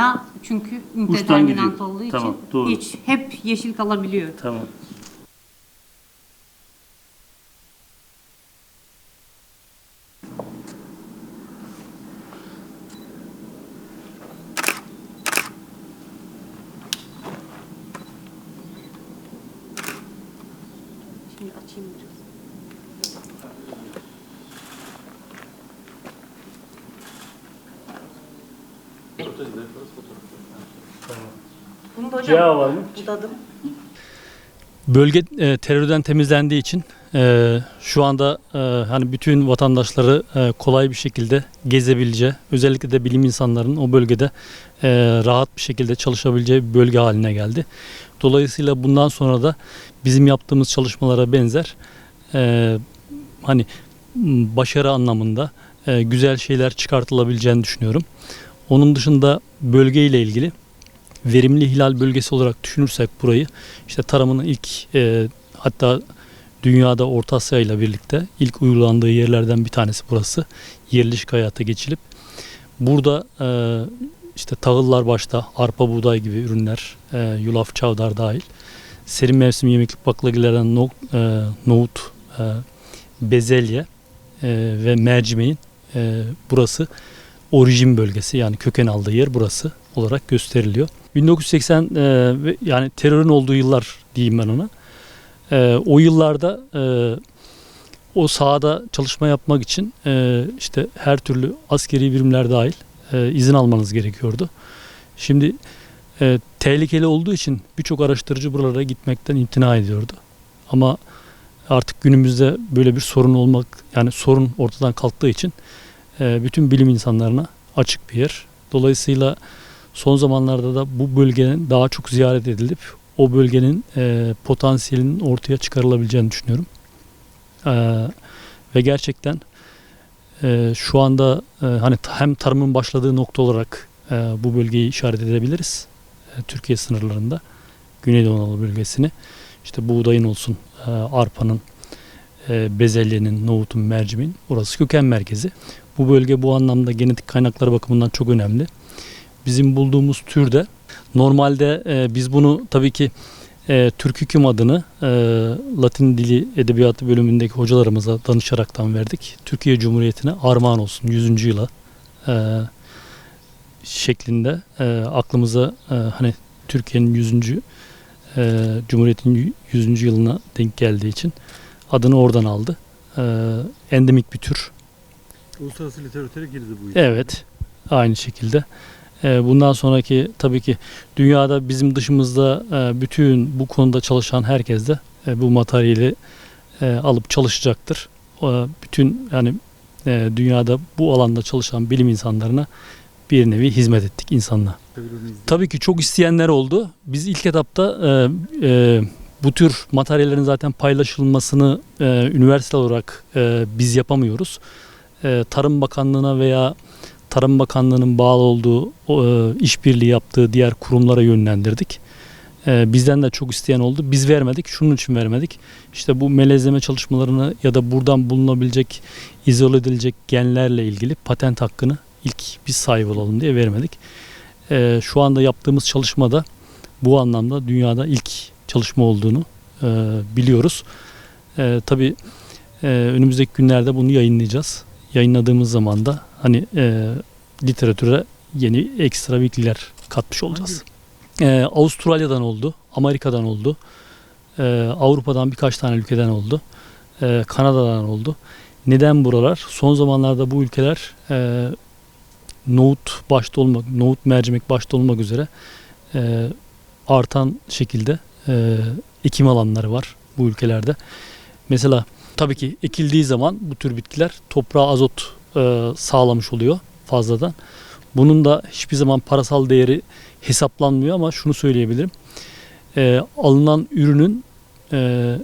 Maya çünkü gidiyor. interdeterminant olduğu için Tamam, doğru. hiç hep yeşil kalabiliyor. Tamam. Şimdi açayım biraz. Bunu da hocam Yağ var mı? budadım. Bölge e, terörden temizlendiği için e, şu anda e, hani bütün vatandaşları e, kolay bir şekilde gezebileceği, özellikle de bilim insanlarının o bölgede e, rahat bir şekilde çalışabileceği bir bölge haline geldi. Dolayısıyla bundan sonra da bizim yaptığımız çalışmalara benzer e, hani başarı anlamında e, güzel şeyler çıkartılabileceğini düşünüyorum. Onun dışında bölgeyle ilgili verimli hilal bölgesi olarak düşünürsek burayı işte tarımın ilk e, hatta dünyada Orta Asya ile birlikte ilk uygulandığı yerlerden bir tanesi burası. Yerleşik hayata geçilip burada e, işte tahıllar başta arpa buğday gibi ürünler e, yulaf çavdar dahil serin mevsim yemeklik baklagillerden no, e, nohut e, bezelye e, ve mercimeğin e, burası orijin bölgesi yani köken aldığı yer burası olarak gösteriliyor. 1980 e, yani terörün olduğu yıllar diyeyim ben ona. E, o yıllarda e, o sahada çalışma yapmak için e, işte her türlü askeri birimler dahil e, izin almanız gerekiyordu. Şimdi e, tehlikeli olduğu için birçok araştırıcı buralara gitmekten imtina ediyordu. Ama artık günümüzde böyle bir sorun olmak yani sorun ortadan kalktığı için bütün bilim insanlarına açık bir yer. Dolayısıyla son zamanlarda da bu bölgenin daha çok ziyaret edilip o bölgenin e, potansiyelinin ortaya çıkarılabileceğini düşünüyorum. E, ve gerçekten e, şu anda e, hani hem tarımın başladığı nokta olarak e, bu bölgeyi işaret edebiliriz. E, Türkiye sınırlarında Güneydoğu Anadolu bölgesini işte buğdayın olsun, e, arpanın, e, bezelyenin, nohutun, mercimeğin orası köken merkezi. Bu bölge bu anlamda genetik kaynakları bakımından çok önemli. Bizim bulduğumuz türde normalde e, biz bunu tabii ki e, Türk hüküm adını e, Latin dili edebiyatı bölümündeki hocalarımıza danışaraktan verdik. Türkiye Cumhuriyeti'ne armağan olsun 100. yıla e, şeklinde e, aklımıza e, hani Türkiye'nin 100. E, Cumhuriyet'in 100. yılına denk geldiği için adını oradan aldı. E, endemik bir tür. Uluslararası literatüre girdi bu iş. Evet, aynı şekilde. Ee, Bundan sonraki tabii ki dünyada bizim dışımızda e, bütün bu konuda çalışan herkes de e, bu materyali e, alıp çalışacaktır. Bütün yani dünyada bu alanda çalışan bilim insanlarına bir nevi hizmet ettik izledim. Tabii ki çok isteyenler oldu. Biz ilk etapta bu tür materyallerin zaten paylaşılmasını üniversite olarak biz yapamıyoruz. E, Tarım Bakanlığı'na veya Tarım Bakanlığı'nın bağlı olduğu e, işbirliği yaptığı diğer kurumlara yönlendirdik. E, bizden de çok isteyen oldu. Biz vermedik. Şunun için vermedik. İşte bu melezleme çalışmalarını ya da buradan bulunabilecek, izole edilecek genlerle ilgili patent hakkını ilk biz sahip olalım diye vermedik. Ee, şu anda yaptığımız çalışmada bu anlamda dünyada ilk çalışma olduğunu e, biliyoruz. E, tabii e, önümüzdeki günlerde bunu yayınlayacağız. Yayınladığımız zaman da hani e, literatüre yeni ekstra bilgiler katmış olacağız. E, Avustralya'dan oldu, Amerika'dan oldu, e, Avrupa'dan birkaç tane ülkeden oldu, e, Kanada'dan oldu. Neden buralar? Son zamanlarda bu ülkeler e, nohut başta olmak, nohut mercimek başta olmak üzere e, artan şekilde e, ekim alanları var bu ülkelerde. Mesela tabii ki ekildiği zaman bu tür bitkiler toprağa azot e, sağlamış oluyor fazladan. Bunun da hiçbir zaman parasal değeri hesaplanmıyor ama şunu söyleyebilirim. E, alınan ürünün e,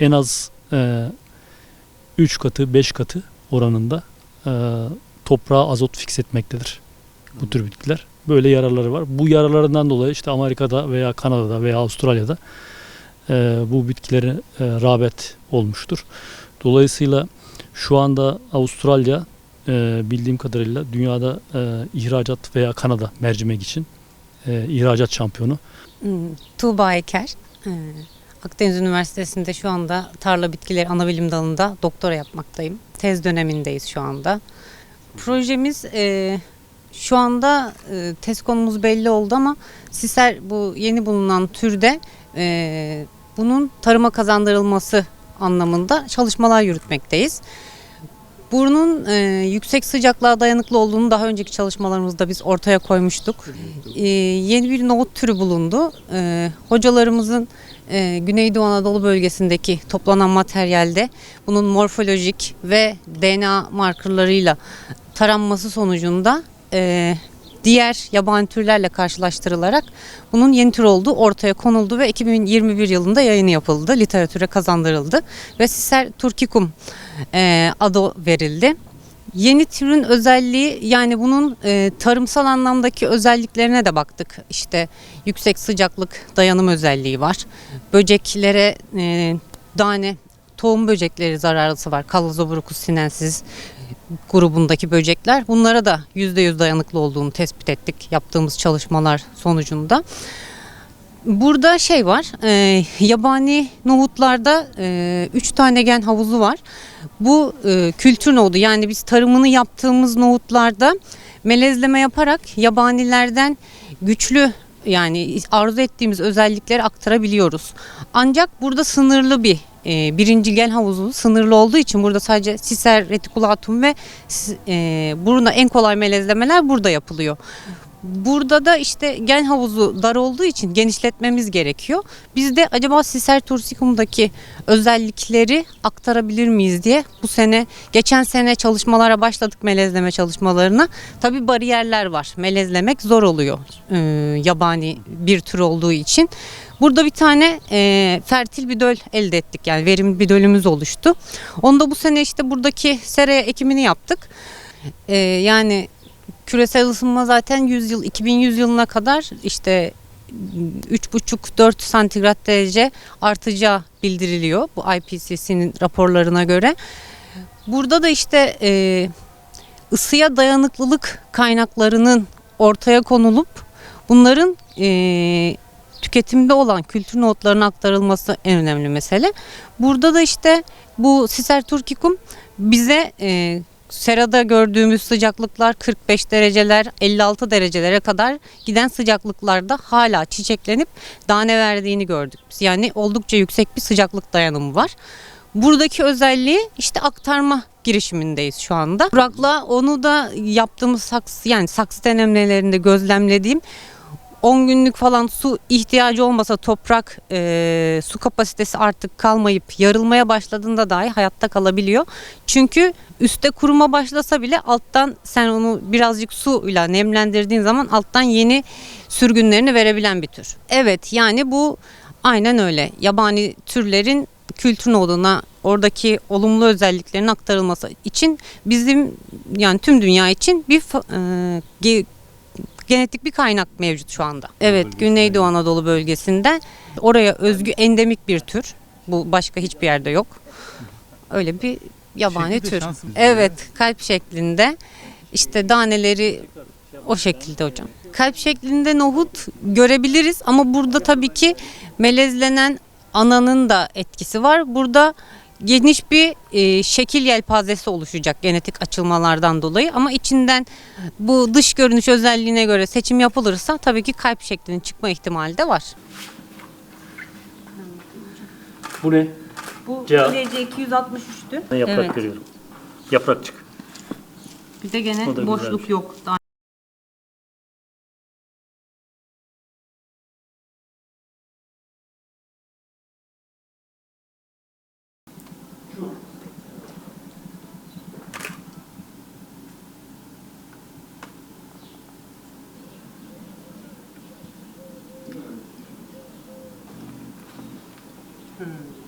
en az e, 3 katı 5 katı oranında e, toprağa azot fix etmektedir bu tür bitkiler. Böyle yararları var. Bu yararlarından dolayı işte Amerika'da veya Kanada'da veya Avustralya'da e, bu bitkilere e, rağbet olmuştur. Dolayısıyla şu anda Avustralya e, bildiğim kadarıyla dünyada e, ihracat veya Kanada mercimek için ihracat şampiyonu. Hmm, Tuğba Eker. Akdeniz Üniversitesi'nde şu anda tarla bitkileri anabilim dalında doktora yapmaktayım. Tez dönemindeyiz şu anda. Projemiz şu anda e, tez konumuz belli oldu ama siser bu yeni bulunan türde bunun tarıma kazandırılması anlamında çalışmalar yürütmekteyiz. Burnun e, yüksek sıcaklığa dayanıklı olduğunu daha önceki çalışmalarımızda biz ortaya koymuştuk. E, yeni bir nohut türü bulundu. E, hocalarımızın e, Güneydoğu Anadolu bölgesindeki toplanan materyalde bunun morfolojik ve DNA markerlarıyla taranması sonucunda e, diğer yabani türlerle karşılaştırılarak bunun yeni tür olduğu ortaya konuldu ve 2021 yılında yayını yapıldı. Literatüre kazandırıldı ve Siser turkicum e, adı verildi. Yeni türün özelliği yani bunun e, tarımsal anlamdaki özelliklerine de baktık. İşte yüksek sıcaklık dayanım özelliği var. Böceklere e, tane tohum böcekleri zararlısı var. Callosobruchus sinensis grubundaki böcekler. Bunlara da %100 dayanıklı olduğunu tespit ettik yaptığımız çalışmalar sonucunda. Burada şey var, e, yabani nohutlarda 3 tane gen havuzu var. Bu e, kültür nohudu yani biz tarımını yaptığımız nohutlarda melezleme yaparak yabanilerden güçlü yani arzu ettiğimiz özellikleri aktarabiliyoruz. Ancak burada sınırlı bir e, birinci gen havuzu sınırlı olduğu için burada sadece Cicer reticulatum ve e, burada en kolay melezlemeler burada yapılıyor. Burada da işte gen havuzu dar olduğu için genişletmemiz gerekiyor. Biz de acaba Cicer tursicum'daki özellikleri aktarabilir miyiz diye bu sene geçen sene çalışmalara başladık melezleme çalışmalarına. Tabi bariyerler var. Melezlemek zor oluyor e, yabani bir tür olduğu için. Burada bir tane e, fertil bir döl elde ettik yani verimli bir dölümüz oluştu. Onu da bu sene işte buradaki seraya ekimini yaptık. E, yani küresel ısınma zaten 100 yıl 2100 yılına kadar işte 3,5-4 santigrat derece artacağı bildiriliyor bu IPCC'nin raporlarına göre. Burada da işte e, ısıya dayanıklılık kaynaklarının ortaya konulup bunların e, tüketimde olan kültür notlarına aktarılması en önemli mesele. Burada da işte bu Siser turkicum bize e, serada gördüğümüz sıcaklıklar 45 dereceler 56 derecelere kadar giden sıcaklıklarda hala çiçeklenip tane verdiğini gördük. Yani oldukça yüksek bir sıcaklık dayanımı var. Buradaki özelliği işte aktarma girişimindeyiz şu anda. Burak'la onu da yaptığımız saksı yani saksı denemelerinde gözlemlediğim 10 günlük falan su ihtiyacı olmasa toprak e, su kapasitesi artık kalmayıp yarılmaya başladığında dahi hayatta kalabiliyor. Çünkü üstte kuruma başlasa bile alttan sen onu birazcık suyla nemlendirdiğin zaman alttan yeni sürgünlerini verebilen bir tür. Evet yani bu aynen öyle. Yabani türlerin kültür noduna oradaki olumlu özelliklerin aktarılması için bizim yani tüm dünya için bir e, genetik bir kaynak mevcut şu anda. Evet, Güneydoğu Anadolu bölgesinde oraya özgü endemik bir tür. Bu başka hiçbir yerde yok. Öyle bir yabani Şekli de tür. Evet, kalp şeklinde. İşte taneleri o şekilde hocam. Kalp şeklinde nohut görebiliriz ama burada tabii ki melezlenen ananın da etkisi var. Burada geniş bir e, şekil yelpazesi oluşacak genetik açılmalardan dolayı ama içinden bu dış görünüş özelliğine göre seçim yapılırsa tabii ki kalp şeklinin çıkma ihtimali de var. Bu ne? Bu Cevap. derece 263'tü. Yaprak Evet. görüyorum. Yaprakçık. Bir de gene O da boşluk güzelmiş. yok. Daha Hmm.